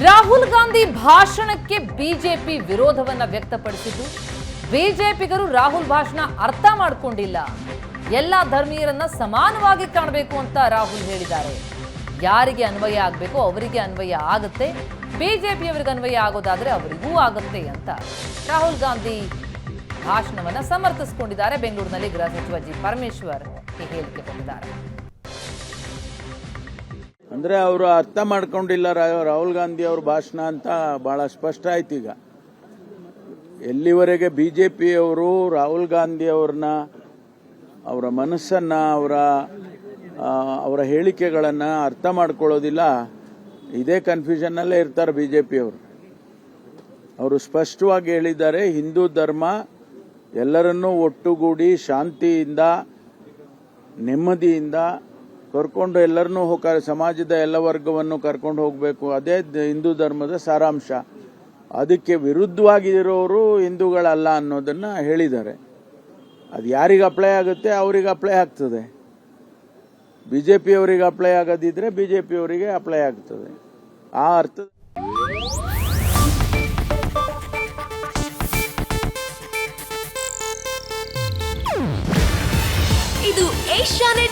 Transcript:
ರಾಹುಲ್ ಗಾಂಧಿ ಭಾಷಣಕ್ಕೆ ಬಿಜೆಪಿ ವಿರೋಧವನ್ನ ವ್ಯಕ್ತಪಡಿಸಿದ್ದು, ಬಿಜೆಪಿಗರು ರಾಹುಲ್ ಭಾಷಣ ಅರ್ಥ ಮಾಡಿಕೊಂಡಿಲ್ಲ. ಎಲ್ಲ ಧರ್ಮೀಯರನ್ನ ಸಮಾನವಾಗಿ ಕಾಣಬೇಕು ಅಂತ ರಾಹುಲ್ ಹೇಳಿದ್ದಾರೆ. ಯಾರಿಗೆ ಅನ್ವಯ ಆಗಬೇಕು ಅವರಿಗೆ ಅನ್ವಯ ಆಗುತ್ತೆ. ಬಿಜೆಪಿಯವರಿಗೆ ಅನ್ವಯ ಆಗೋದಾದ್ರೆ ಅವರಿಗೂ ಆಗುತ್ತೆ ಅಂತ ರಾಹುಲ್ ಗಾಂಧಿ ಭಾಷಣವನ್ನ ಸಮರ್ಥಿಸಿಕೊಂಡಿದ್ದಾರೆ. ಬೆಂಗಳೂರಿನಲ್ಲಿ ಗೃಹ ಸಚಿವ ಜಿ. ಪರಮೇಶ್ವರ್ ಈ ಹೇಳಿಕೆ ಕೊಟ್ಟಿದ್ದಾರೆ. ಅಂದರೆ ಅವರು ಅರ್ಥ ಮಾಡ್ಕೊಂಡಿಲ್ಲ ರಾಹುಲ್ ಗಾಂಧಿ ಅವ್ರ ಭಾಷಣ ಅಂತ ಬಹಳ ಸ್ಪಷ್ಟ ಆಯ್ತು ಈಗ. ಎಲ್ಲಿವರೆಗೆ ಬಿ ಜೆ ಪಿಯವರು ರಾಹುಲ್ ಗಾಂಧಿ ಅವ್ರನ್ನ, ಅವರ ಮನಸ್ಸನ್ನು, ಅವರ ಅವರ ಹೇಳಿಕೆಗಳನ್ನು ಅರ್ಥ ಮಾಡ್ಕೊಳ್ಳೋದಿಲ್ಲ, ಇದೇ ಕನ್ಫ್ಯೂಷನ್ನಲ್ಲೇ ಇರ್ತಾರೆ ಬಿ ಜೆ ಪಿಯವರು ಅವರು ಸ್ಪಷ್ಟವಾಗಿ ಹೇಳಿದ್ದಾರೆ, ಹಿಂದೂ ಧರ್ಮ ಎಲ್ಲರನ್ನೂ ಒಟ್ಟುಗೂಡಿ ಶಾಂತಿಯಿಂದ, ನೆಮ್ಮದಿಯಿಂದ ಕರ್ಕೊಂಡು ಎಲ್ಲರನ್ನೂ ಹೋಗ ಸಮಾಜದ ಎಲ್ಲ ವರ್ಗವನ್ನು ಕರ್ಕೊಂಡು ಹೋಗಬೇಕು. ಅದೇ ಹಿಂದೂ ಧರ್ಮದ ಸಾರಾಂಶ. ಅದಕ್ಕೆ ವಿರುದ್ಧವಾಗಿರೋರು ಹಿಂದೂಗಳಲ್ಲ ಅನ್ನೋದನ್ನ ಹೇಳಿದ್ದಾರೆ. ಅದು ಯಾರಿಗೆ ಅಪ್ಲೈ ಆಗುತ್ತೆ, ಅವರಿಗೆ ಅಪ್ಲೈ ಆಗ್ತದೆ. ಬಿ ಜೆ ಪಿಯವರಿಗೆ ಅಪ್ಲೈ ಆಗೋದಿದ್ರೆ ಬಿ ಜೆ ಪಿಯವರಿಗೆ ಅಪ್ಲೈ ಆಗ್ತದೆ. ಆ ಅರ್ಥ ಇದು ಏಷ್ಯಾನೆಟ್